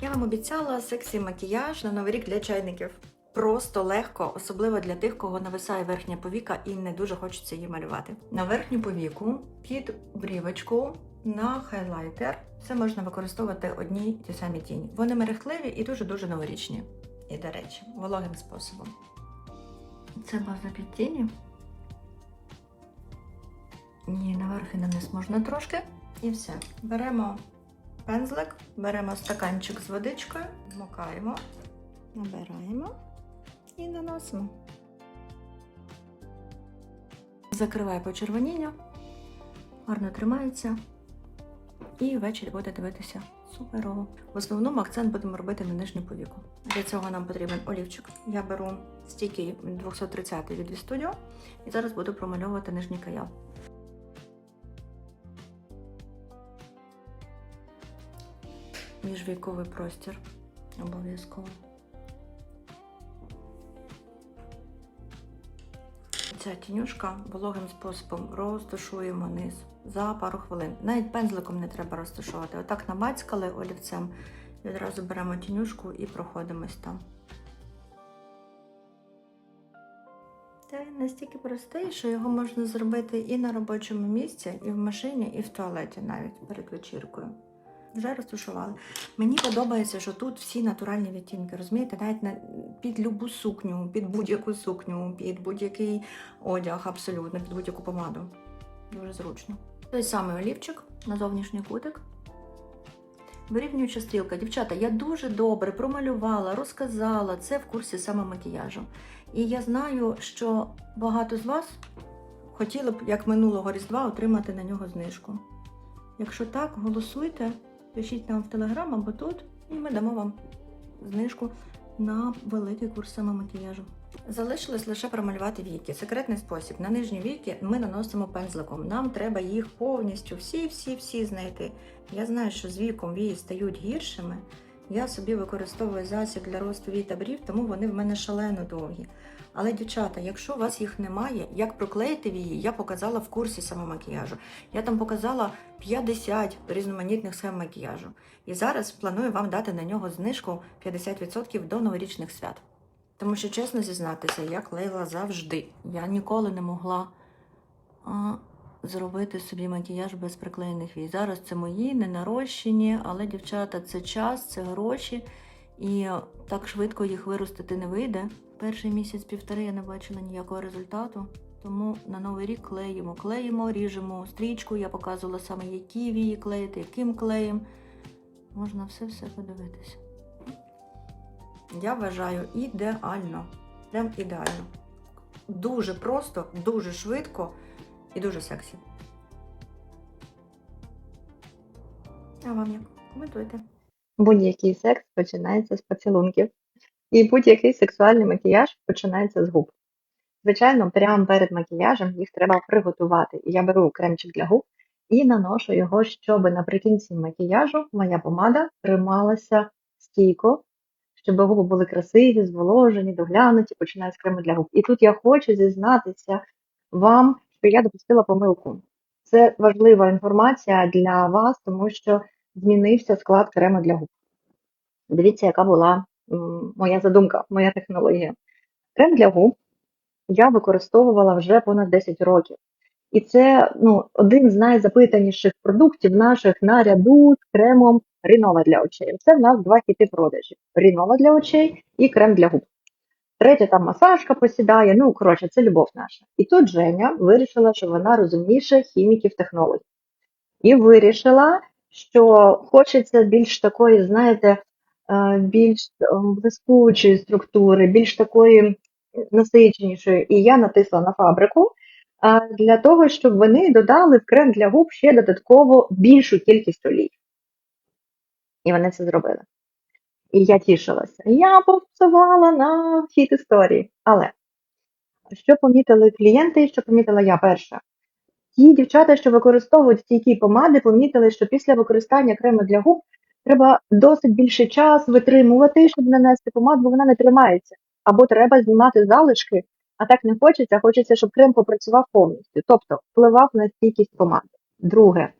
Я вам обіцяла сексі макіяж на новий рік для чайників. Просто легко, особливо для тих, кого нависає верхня повіка і не дуже хочеться її малювати. На верхню повіку під брівочку на хайлайтер. Це можна використовувати одні й ті самі тіні. Вони мерехтливі і дуже-дуже новорічні. І, до речі, вологим способом. Це база під тіні. Ні, наверх і на можна трошки. І все. Беремо пензлик, беремо стаканчик з водичкою, вмокаємо, набираємо і наносимо. Закриває почервоніння, гарно тримається. І ввечері буде дивитися суперово. В основному акцент будемо робити на нижню повіку. Для цього нам потрібен олівчик. Я беру стійкий 230 від Studio і зараз буду промальовувати нижній каял. Міжвійковий простір обов'язково. Ця тінюшка вологим способом розташуємо низ за пару хвилин. Навіть пензликом не треба розташувати. Отак намацькали олівцем, і одразу беремо тінюшку і проходимось там. Та настільки простий, що його можна зробити і на робочому місці, і в машині, і в туалеті навіть перед вечіркою. Вже розташували. Мені подобається, що тут всі натуральні відтінки, розумієте, навіть на, під любу сукню, під будь-яку сукню, під будь-який одяг, абсолютно, під будь-яку помаду. Дуже зручно. Той самий олівчик на зовнішній кутик. Вирівнююча стрілка. Дівчата, я дуже добре промалювала, розказала це в курсі саме макіяжу. І я знаю, що багато з вас хотіли б, як минулого Різдва, отримати на нього знижку. Якщо так, голосуйте, пишіть нам в Телеграм або тут, і ми дамо вам знижку на великий курс саме макіяжу. Залишилось лише промалювати віки. Секретний спосіб. На нижні віки ми наносимо пензликом. Нам треба їх повністю всі-всі-всі знайти. Я знаю, що з віком вії стають гіршими. Я собі використовую засіб для росту вій та брів, тому вони в мене шалено довгі. Але, дівчата, якщо у вас їх немає, як проклеїти вії, я показала в курсі самомакіяжу. Я там показала 50 різноманітних схем макіяжу. І зараз планую вам дати на нього знижку 50% до новорічних свят. Тому що, чесно зізнатися, я клеїла завжди. Я ніколи не могла а, зробити собі макіяж без приклеєних вій. Зараз це мої, не нарощені, але, дівчата, це час, це гроші, і так швидко їх виростити не вийде. Перший місяць-півтори я не бачила ніякого результату. Тому на новий рік клеїмо, клеїмо, ріжемо стрічку. Я показувала саме, які вії клеїти, яким клеєм. Можна все-все подивитися. Я вважаю ідеально. Прям ідеально. Дуже просто, дуже швидко і дуже сексі. А вам як? Коментуйте. Будь-який секс починається з поцілунків, і будь-який сексуальний макіяж починається з губ. Звичайно, прямо перед макіяжем їх треба приготувати. І я беру кремчик для губ і наношу його, щоб наприкінці макіяжу моя помада трималася стійко, щоб губи були красиві, зволожені, доглянуті, починаю з крему для губ. І тут я хочу зізнатися вам, що я допустила помилку. Це важлива інформація для вас, тому що змінився склад крему для губ. Дивіться, яка була моя задумка, моя технологія. Крем для губ я використовувала вже понад 10 років. І це ну, один з найзапитаніших продуктів наших наряду з кремом Рінова для очей. Це в нас два хіти продажів: Рінова для очей і крем для губ. Третя там масажка посідає, ну коротше, це любов наша. І тут Женя вирішила, що вона розумніше хіміків технологій. І вирішила, що хочеться більш такої, знаєте, більш е, блискучої структури, більш такої насиченішої. І я натисла на фабрику е, для того, щоб вони додали в крем для губ ще додатково більшу кількість олій. І вони це зробили. І я тішилася. Я попсувала на хід історії. Але що помітили клієнти, і що помітила я перша? Ті дівчата, що використовують стійкі помади, помітили, що після використання крему для губ треба досить більше час витримувати, щоб нанести помаду, бо вона не тримається. Або треба знімати залишки, а так не хочеться, хочеться, щоб крем попрацював повністю. Тобто впливав на стійкість помади. Друге,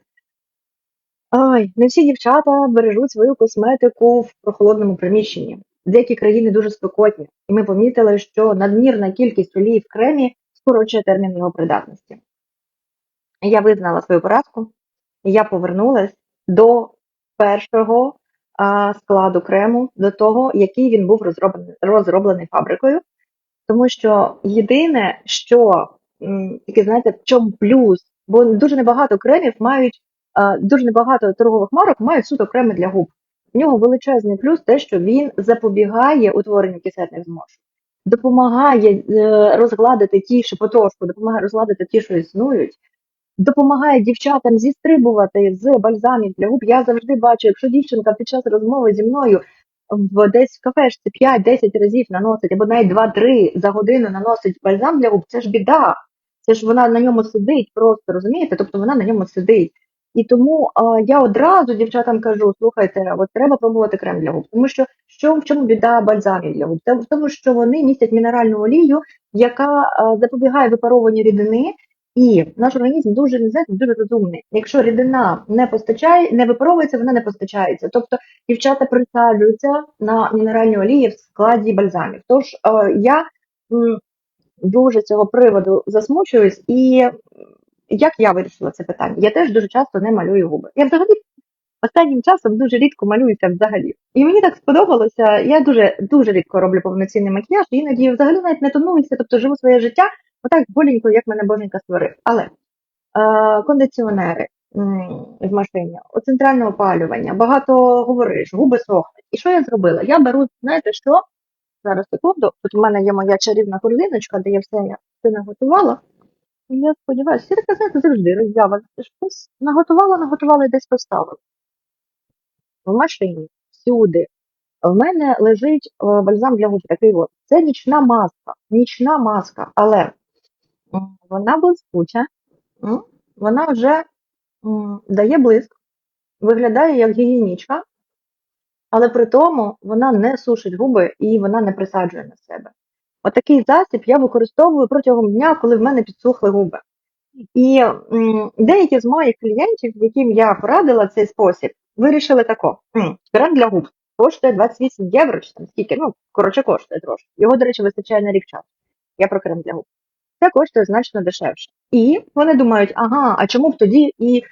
Ой, не всі дівчата бережуть свою косметику в прохолодному приміщенні. Деякі країни дуже спекотні, і ми помітили, що надмірна кількість олії в кремі скорочує термін його придатності. Я визнала свою поразку, я повернулась до першого складу крему, до того, який він був розроблений, розроблений фабрикою. Тому що єдине, що таке, знаєте, в чому плюс, бо дуже небагато кремів мають, дуже небагато торгових марок мають суто креми для губ. В нього величезний плюс те, що він запобігає утворенню кисетних зморшок, допомагає е, розгладити ті, що потрошку, допомагає розгладити ті, що існують, допомагає дівчатам зістрибувати з бальзамів для губ. Я завжди бачу, якщо дівчинка під час розмови зі мною в десь в кафешці 5-10 разів наносить, або навіть 2-3 за годину наносить бальзам для губ, це ж біда. Це ж вона на ньому сидить просто, розумієте? Тобто вона на ньому сидить. І тому а, я одразу дівчатам кажу: слухайте, от треба пробувати крем для губ. Тому що що в чому біда бальзамів для губ? Це в тому, що вони містять мінеральну олію, яка а, запобігає випаровуванню рідини, і наш організм дуже не дуже розумний. Якщо рідина не постачає, не випаровується, вона не постачається. Тобто дівчата присаджуються на мінеральні олії в складі бальзамів. Тож е, я м, дуже цього приводу засмучуюсь, і як я вирішила це питання? Я теж дуже часто не малюю губи. Я взагалі останнім часом дуже рідко малююся взагалі. І мені так сподобалося. Я дуже дуже рідко роблю повноцінний макіяж, іноді взагалі навіть не тонуюся, тобто живу своє життя отак боленько, як мене боженька створив. Але е, кондиціонери в машині, центральне опалювання, багато говориш, губи сохнуть. І що я зробила? Я беру, знаєте що? Зараз секунду, тут у мене є моя чарівна корзиночка, де я все, я наготувала. І я сподіваюся, всі знаєте, завжди роззява. Щось наготувала, наготувала і десь поставила. В машині, всюди. В мене лежить е, бальзам для губ такий от. Це нічна маска. Нічна маска, але вона блискуча, вона вже дає блиск, виглядає як гігієнічка, але при тому вона не сушить губи і вона не присаджує на себе. Отакий засіб я використовую протягом дня, коли в мене підсухли губи. І деякі з моїх клієнтів, яким я порадила цей спосіб, вирішили тако: «М, крем для губ коштує 28 євро, чи там скільки, ну, коротше, коштує трошки. Його, до речі, вистачає на рік часу. Я про крем для губ. Це коштує значно дешевше. І вони думають, ага, а чому б тоді і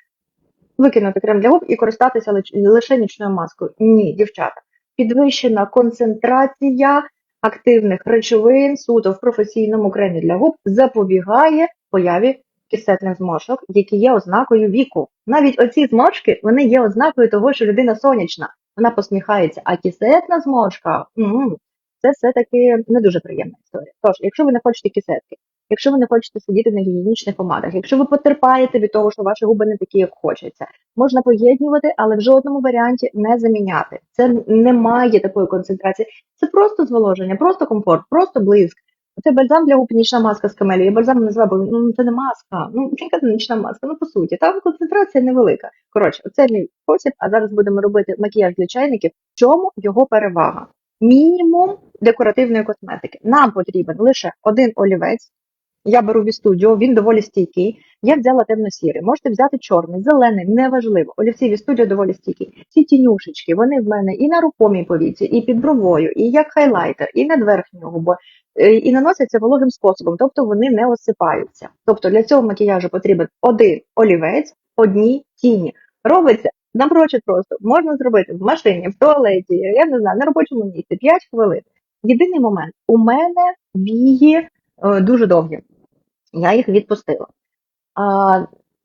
викинути крем для губ і користатися лише нічною маскою? Ні, дівчата. Підвищена концентрація активних речовин суто в професійному кремі для губ запобігає появі кисетних зморшок, які є ознакою віку. Навіть оці зморшки вони є ознакою того, що людина сонячна, вона посміхається, а кисетна зморшка м, це все-таки не дуже приємна історія. Тож, якщо ви не хочете кисетки, якщо ви не хочете сидіти на гігієнічних помадах, якщо ви потерпаєте від того, що ваші губи не такі, як хочеться, можна поєднувати, але в жодному варіанті не заміняти. Це немає такої концентрації. Це просто зволоження, просто комфорт, просто блиск. Це бальзам для губ, нічна маска з камелі. Я бальзам називаю, бо ну це не маска. Ну яка це нічна маска? Ну по суті, там концентрація невелика. Коротше, оце мій спосіб. А зараз будемо робити макіяж для чайників. В чому його перевага? Мінімум декоративної косметики. Нам потрібен лише один олівець. Я беру від студіо, він доволі стійкий. Я взяла темно-сірий. Можете взяти чорний, зелений, неважливо. Олівці від студіо доволі стійкі. Ці тінюшечки, вони в мене і на рукомій повіці, і під бровою, і як хайлайтер, і над верхньою губою. Е, І наносяться вологим способом, тобто вони не осипаються. Тобто для цього макіяжу потрібен один олівець, одні тіні. Робиться напрочуд просто. Можна зробити в машині, в туалеті, я не знаю, на робочому місці, 5 хвилин. Єдиний момент, у мене вії е, дуже довгі. Я їх відпустила. А,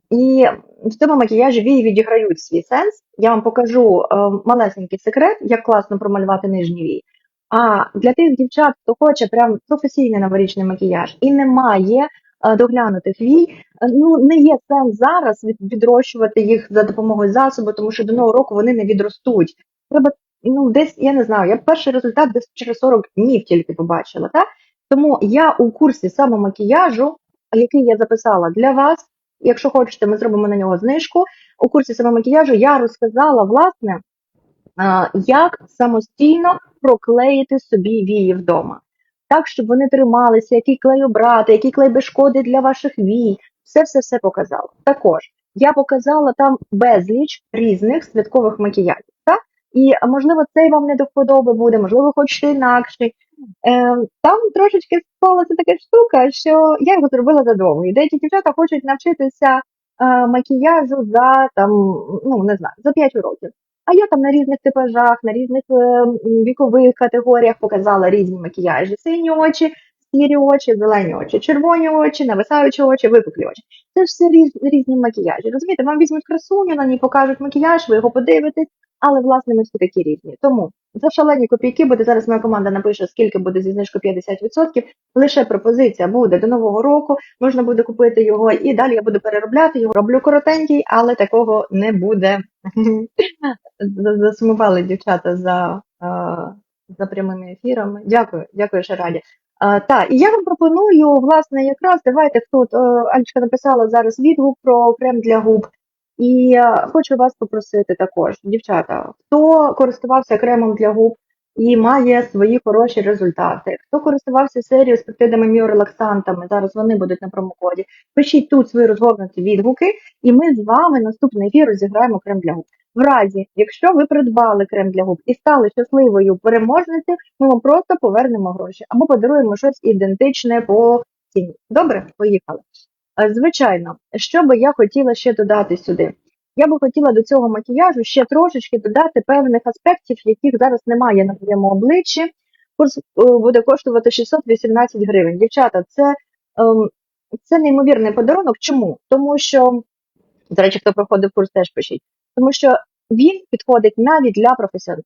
і в цьому макіяжі вії відіграють свій сенс. Я вам покажу е, малесенький секрет, як класно промалювати нижні вії. А для тих дівчат, хто хоче прям професійний новорічний макіяж і не має е, доглянутих вій, е, ну не є сенс зараз від, відрощувати їх за допомогою засобу, тому що до нового року вони не відростуть. Треба ну десь я не знаю. Я перший результат десь через 40 днів тільки побачила. Так? Тому я у курсі самомакіяжу, який я записала для вас. Якщо хочете, ми зробимо на нього знижку. У курсі самомакіяжу я розказала власне, як самостійно проклеїти собі вії вдома. Так, щоб вони трималися, який клей обрати, який клей без шкоди для ваших вій. Все, все, все показала. Також я показала там безліч різних святкових макіяжів. Так? І можливо, цей вам не до вподоби буде, можливо, хочете інакший. Е, там трошечки склалася така штука, що я його зробила задовго. І деякі дівчата хочуть навчитися е, макіяжу за там, ну не знаю, за 5 років. А я там на різних типажах, на різних е, вікових категоріях показала різні макіяжі: сині очі, сірі очі, зелені очі, червоні очі, нависаючі очі, випуклі очі. Це ж все різ, різні макіяжі. Розумієте, вам візьмуть красуню, на ній покажуть макіяж, ви його подивитесь, але власне ми всі такі різні. Тому за шалені копійки буде зараз моя команда напише, скільки буде зі знижкою 50%. Лише пропозиція буде до нового року. Можна буде купити його, і далі я буду переробляти його. Роблю коротенький, але такого не буде. Засумували дівчата за, е, за прямими ефірами. Дякую, дякую, що раді. Та, і я вам пропоную, власне, якраз давайте тут е, Алічка написала зараз відгук про крем для губ. І е, хочу вас попросити також, дівчата, хто користувався кремом для губ і має свої хороші результати, хто користувався серією з пептидами міорелаксантами, зараз вони будуть на промокоді. Пишіть тут свої розгорнуті відгуки, і ми з вами наступний ефір розіграємо крем для губ. В разі, якщо ви придбали крем для губ і стали щасливою переможницею, ми вам просто повернемо гроші або подаруємо щось ідентичне по ціні. Добре, поїхали. Е, Звичайно, що би я хотіла ще додати сюди? Я би хотіла до цього макіяжу ще трошечки додати певних аспектів, яких зараз немає на моєму обличчі. Курс е, буде коштувати 618 гривень. Дівчата, це, ем, це неймовірний подарунок. Чому? Тому що, до речі, хто проходив курс, теж пишіть. Тому що він підходить навіть для професіоналів.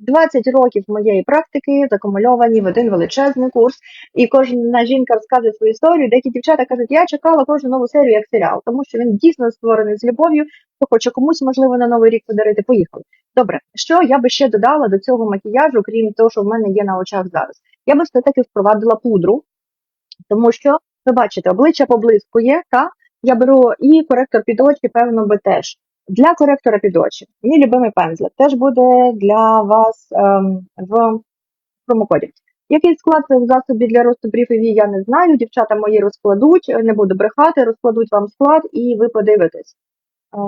20 років моєї практики закумульовані в один величезний курс, і кожна жінка розказує свою історію. Деякі дівчата кажуть, я чекала кожну нову серію як серіал, тому що він дійсно створений з любов'ю. Хто хоче комусь можливо на новий рік подарити. Поїхали. Добре, що я би ще додала до цього макіяжу, крім того, що в мене є на очах зараз? Я би все таки впровадила пудру, тому що ви бачите, обличчя поблискує, та я беру і коректор під очі, певно, би теж. Для коректора під очі. Мій любимий пензлик теж буде для вас ем, в промокоді. Який склад в засобі для росту брів я не знаю. Дівчата мої розкладуть, не буду брехати, розкладуть вам склад і ви подивитесь. Е,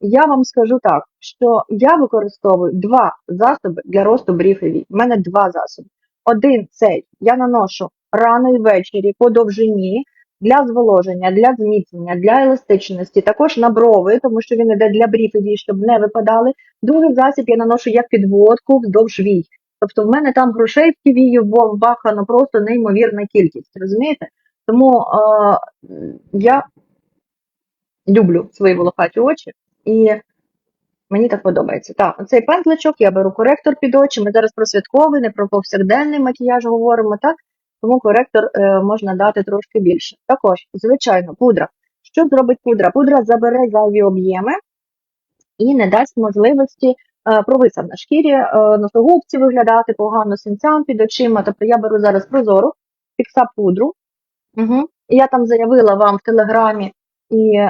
я вам скажу так, що я використовую два засоби для росту брів. У мене два засоби. Один цей я наношу рано і ввечері по довжині для зволоження, для зміцнення, для еластичності, також на брови, тому що він іде для брів щоб не випадали. Другий засіб я наношу як підводку вздовж вій. Тобто в мене там грошей в вії вбахано просто неймовірна кількість, розумієте? Тому е, я люблю свої волохаті очі, і мені так подобається. Так, цей пензличок, я беру коректор під очі. Ми зараз про святковий, не про повсякденний макіяж говоримо, так? Тому коректор е, можна дати трошки більше. Також, звичайно, пудра. Що зробить пудра? Пудра забере зайві об'єми і не дасть можливості е, провисав на шкірі, е, носогубці виглядати погано синцям під очима. Тобто я беру зараз прозору, фікса пудру. Угу. Я там заявила вам в телеграмі і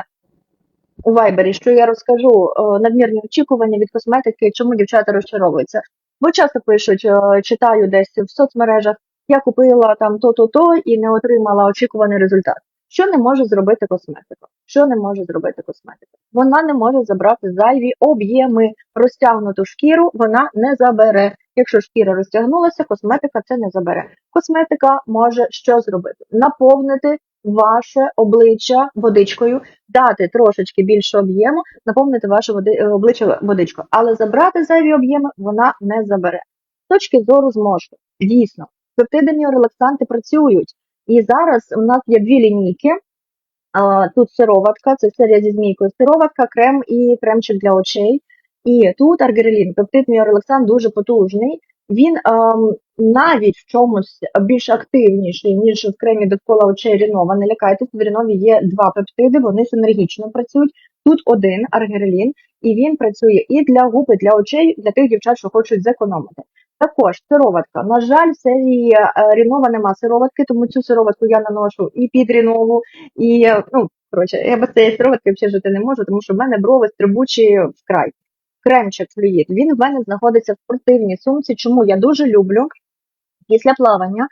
у Вайбері, що я розкажу надмірні очікування від косметики, чому дівчата розчаровуються. Бо часто пишуть, читаю десь в соцмережах, я купила там то-то-то і не отримала очікуваний результат. Що не може зробити косметика? Що не може зробити косметика? Вона не може забрати зайві об'єми, розтягнуту шкіру вона не забере. Якщо шкіра розтягнулася, косметика це не забере. Косметика може що зробити? Наповнити ваше обличчя водичкою, дати трошечки більше об'єму, наповнити ваше е, обличчя водичкою, але забрати зайві об'єми вона не забере. З точки зору зможу, дійсно, пептиди міорелаксанти працюють. І зараз у нас є дві лінійки. Тут сироватка, це серія зі змійкою. Сироватка, крем і кремчик для очей. І тут аргірелін, пептид міорелаксант дуже потужний. Він ем, навіть в чомусь більш активніший, ніж в кремі довкола очей Рінова. Не лякайтесь, в Рінові є два пептиди, вони синергічно працюють. Тут один аргірелін, і він працює і для губ, і для очей, для тих дівчат, що хочуть зекономити. Також сироватка. На жаль, в серії е, Рінова нема сироватки, тому цю сироватку я наношу і під Рінову, і е, ну коротше, я без цієї сироватки взагалі жити не можу, тому що в мене брови стрибучі вкрай. Кремчик флюїд. Він в мене знаходиться в спортивній сумці. Чому я дуже люблю після плавання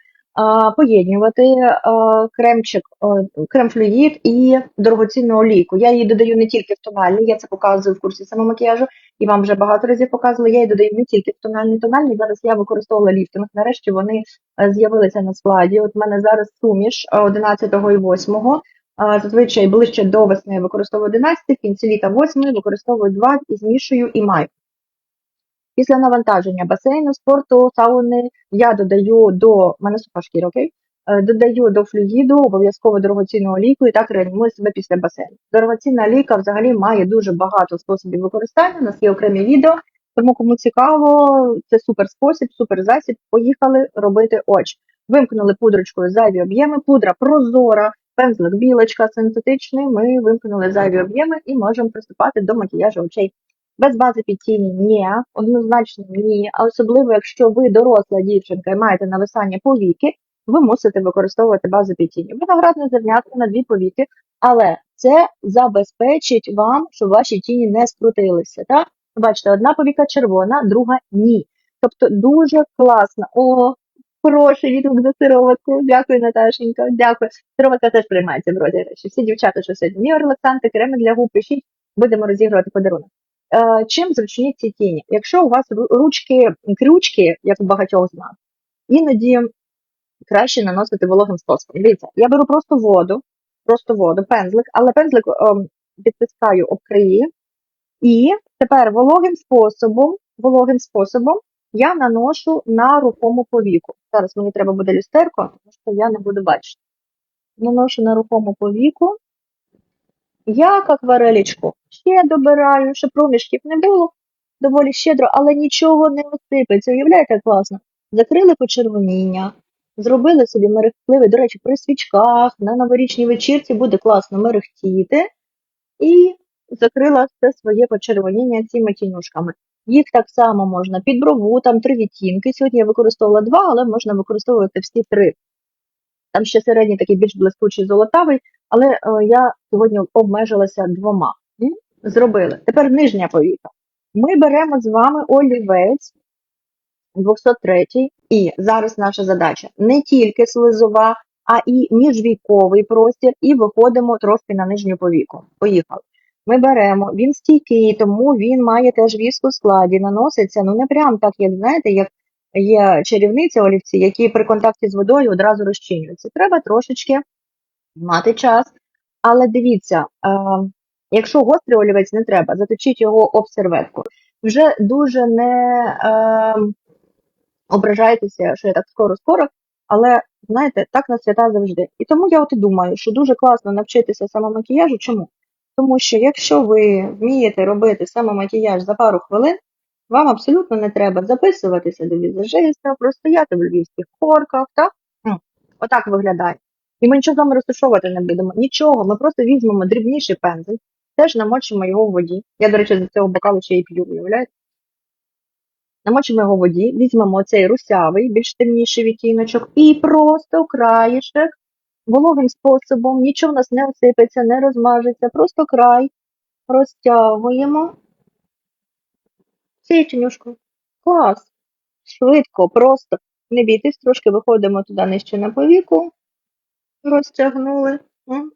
поєднювати кремчик, а, крем-флюїд і дорогоцінну олійку. Я її додаю не тільки в тональний, я це показую в курсі самомакіяжу, і вам вже багато разів показувала. Я її додаю не тільки в тональний тональний. Зараз я використовувала ліфтинг. Нарешті вони е, з'явилися на складі. От в мене зараз суміш 11 і 8. Зазвичай ближче до весни використовую 11, в кінці літа 8 використовую 2 і змішую і маю. Після навантаження басейну, спорту, сауни я додаю до мене суха шкіра? Е, Додаю до флюїду обов'язково дорогоцінну олійку і так реанімую себе після басейну. Дорогоцінна олійка взагалі має дуже багато способів використання. У нас є окремі відео. Тому кому цікаво, це супер спосіб, супер засіб. Поїхали робити очі. Вимкнули пудрочкою зайві об'єми, пудра прозора, пензлик білочка синтетичний. Ми вимкнули зайві об'єми і можемо приступати до макіяжу очей. Без бази під тіні ні, однозначно ні. А особливо, якщо ви доросла дівчинка і маєте нависання повіки, ви мусите використовувати базу під тіні. Виноградне зернятко на дві повіки, але це забезпечить вам, щоб ваші тіні не скрутилися. Так? Бачите, одна повіка червона, друга ні. Тобто дуже класно. О, хороший відгук за сироватку. Дякую, Наташенька. Дякую. Сироватка теж приймається в розіграші. Всі дівчата, що сьогодні міорелаксанти, креми для губ, пишіть, будемо розігрувати подарунок. Е, чим зручні ці тіні? Якщо у вас ручки крючки, як у багатьох з нас, іноді краще наносити вологим способом. Дивіться, я беру просто воду, просто воду, пензлик, але пензлик ем, підтискаю об краї, і тепер вологим способом, вологим способом я наношу на рухому повіку. Зараз мені треба буде люстерко, тому що я не буду бачити. Наношу на рухому повіку. Як акварелічку. Ще добираю, щоб проміжків не було доволі щедро, але нічого не осипеться. Уявляєте, класно? Закрили почервоніння, зробили собі мерехтливий, до речі, при свічках, на новорічній вечірці буде класно мерехтіти. І закрила все своє почервоніння цими тінюшками. Їх так само можна під брову, там три відтінки. Сьогодні я використовувала два, але можна використовувати всі три. Там ще середній такий більш блискучий золотавий, але е, я сьогодні обмежилася двома. Зробили. Тепер нижня повіка. Ми беремо з вами олівець 203 і зараз наша задача не тільки слизова, а і міжвійковий простір, і виходимо трошки на нижню повіку. Поїхали. Ми беремо, він стійкий, тому він має теж віск у складі, наноситься, ну не прям так, як знаєте, як є чарівниці олівці, які при контакті з водою одразу розчинюються. Треба трошечки мати час. Але дивіться, е, якщо гострий олівець не треба, заточіть його об серветку. Вже дуже не е, ображайтеся, що я так скоро-скоро, але знаєте, так на свята завжди. І тому я от і думаю, що дуже класно навчитися самомакіяжу. Чому? Тому що якщо ви вмієте робити самомакіяж за пару хвилин, вам абсолютно не треба записуватися до візажиста, простояти в львівських хорках, так? Отак виглядає. І ми нічого з вами розташовувати не будемо. Нічого, ми просто візьмемо дрібніший пензель, теж намочимо його в воді. Я, до речі, з цього бокалу ще й п'ю, уявляєте? Намочимо його в воді, візьмемо цей русявий, більш темніший відтіночок, і просто краєшек вологим способом, нічого в нас не осипеться, не розмажеться, просто край розтягуємо цією тінюшкою. Клас! Швидко, просто. Не бійтесь, трошки виходимо туди нижче на повіку, розтягнули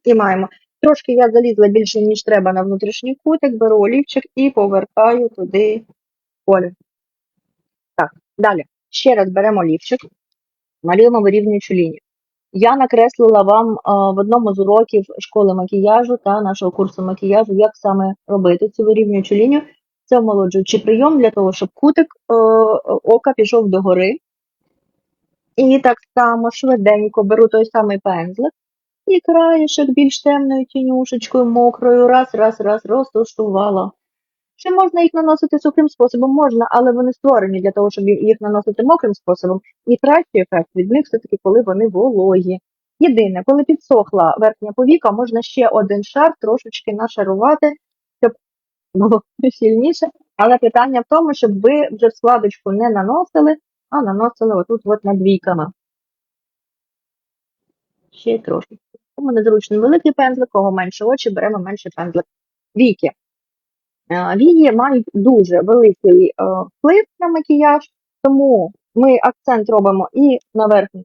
і маємо. Трошки я залізла більше, ніж треба на внутрішній кутик, беру олівчик і повертаю туди колір. Так, далі. Ще раз беремо олівчик, малюємо вирівнюючу лінію. Я накреслила вам а, в одному з уроків школи макіяжу та нашого курсу макіяжу, як саме робити цю вирівнюючу лінію. Це омолоджуючий прийом для того, щоб кутик е, ока пішов догори. І так само швиденько беру той самий пензлик і краєшок більш темною тінюшечкою, мокрою, раз, раз, раз, розташувала. Чи можна їх наносити сухим способом? Можна, але вони створені для того, щоб їх наносити мокрим способом. І кращий ефект від них все-таки, коли вони вологі. Єдине, коли підсохла верхня повіка, можна ще один шар трошечки нашарувати, щоб було сильніше. Але питання в тому, щоб ви вже складочку не наносили, а наносили отут от над війками. Ще трошки. Кому незручно великий пензлик, кого менше очі, беремо менший пензлик. Віки. Вії мають дуже великий е, вплив на макіяж, тому ми акцент робимо і на верхній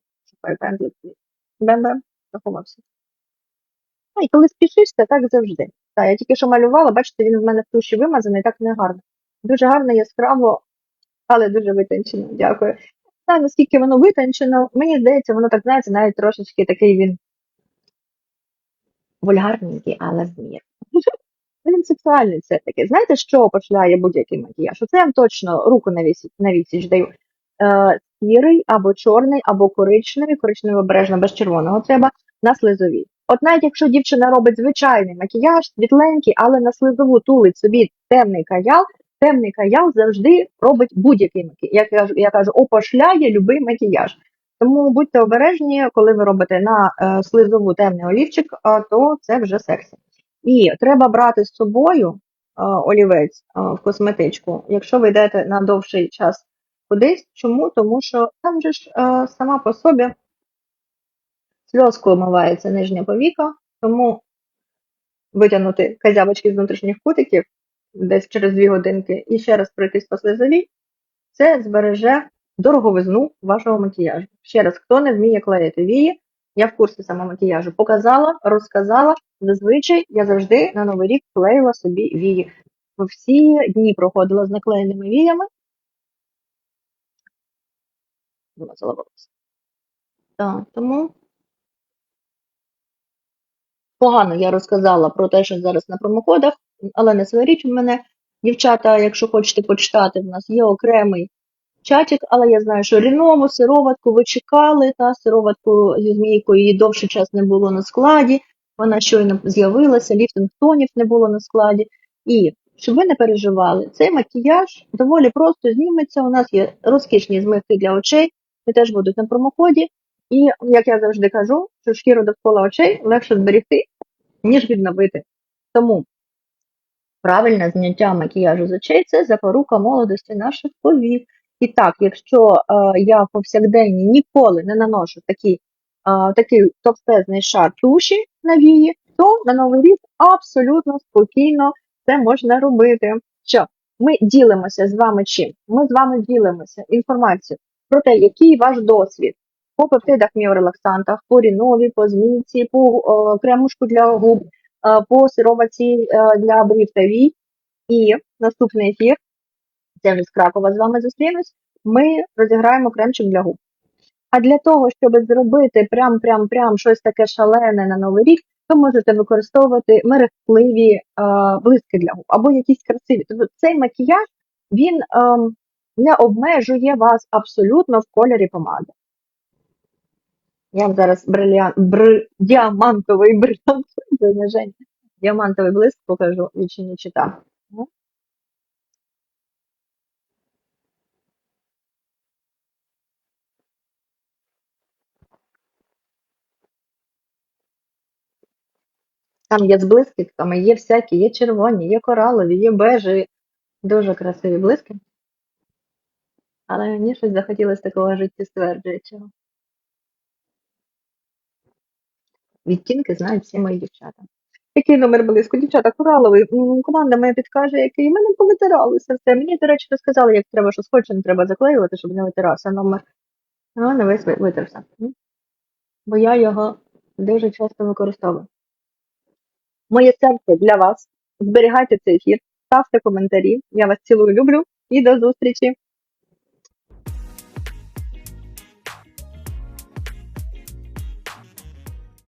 пензлик. Бем-бем, заховався. А, і коли спішиш, це так завжди. Так, я тільки що малювала, бачите, він в мене в туші вимазаний, так не гарно. Дуже гарно, яскраво, але дуже витончено. Дякую. Не знаю, наскільки воно витончено. Мені здається, воно так, знаєте, навіть трошечки такий він вульгарненький, але в мір. Він сексуальний все-таки. Знаєте, що починає будь-який макіяж? Оце я вам точно руку на вісіч, даю. Е, сірий або чорний, або коричневий, коричневий обережно без червоного треба на слизовій. От навіть якщо дівчина робить звичайний макіяж, світленький, але на слизову тулить собі темний каял, темний каял завжди робить будь-який макіяж. Я я кажу, опошляє любий макіяж. Тому будьте обережні, коли ви робите на е, слизову темний олівчик, а, то це вже сексі. І треба брати з собою е, олівець е, в косметичку, якщо ви йдете на довший час кудись. Чому? Тому що там же ж е, сама по собі сльозкою омивається нижня повіка, тому витягнути казябочки з внутрішніх кутиків десь через дві годинки і ще раз пройтись по слизовій, це збереже дороговизну вашого макіяжу. Ще раз, хто не вміє клеїти вії, я в курсі саме макіяжу показала, розказала. Зазвичай я завжди на новий рік клеїла собі вії. Всі дні проходила з наклеєними віями. Так, тому погано я розказала про те, що зараз на промокодах, але не сваріть мене. Дівчата, якщо хочете почитати, в нас є окремий чатик, але я знаю, що рінову сироватку ви чекали, та сироватку зі змійкою її довший час не було на складі, вона щойно з'явилася, ліфтинг тонів не було на складі. І щоб ви не переживали, цей макіяж доволі просто зніметься. У нас є розкішні змивки для очей, вони теж будуть на промоході. І як я завжди кажу, що шкіру довкола очей легше зберегти, ніж відновити. Тому правильне зняття макіяжу з очей це запорука молодості наших повік. І так, якщо е, я повсякденні ніколи не наношу такий, е, такий товстезний шар туші на вії, то на новий рік абсолютно спокійно це можна робити. Що ми ділимося з вами чим? Ми з вами ділимося інформацією про те, який ваш досвід по пептидах міорелаксантах, по рінові, по змійці, по е, кремушку для губ, по сироваці е, для брів та вій. І наступний ефір це вже з Кракова з вами зустрінусь, ми розіграємо кремчик для губ. А для того, щоб зробити прям-прям-прям щось таке шалене на Новий рік, ви можете використовувати мерехтливі е, блиски для губ або якісь красиві. Тобто цей макіяж він е, не обмежує вас абсолютно в кольорі помади. Я вам зараз бриліан... бр... діамантовий брилянт, Женя, діамантовий блиск покажу, відчині чита. Там є з блискітками, є всякі, є червоні, є коралові, є бежеві. Дуже красиві блиски. Але мені щось захотілося такого життєстверджуючого. Відтінки знають всі мої дівчата. Який номер блиску? Дівчата, кораловий. Команда моя підкаже, який. Ми не повитиралися все. Мені, до речі, розказали, як треба, що скотчем треба заклеювати, щоб не витирався номер. Ну, не весь ви- витерся. Бо я його дуже часто використовую. Моє серце для вас. Зберігайте цей ефір, ставте коментарі. Я вас цілую, люблю і до зустрічі!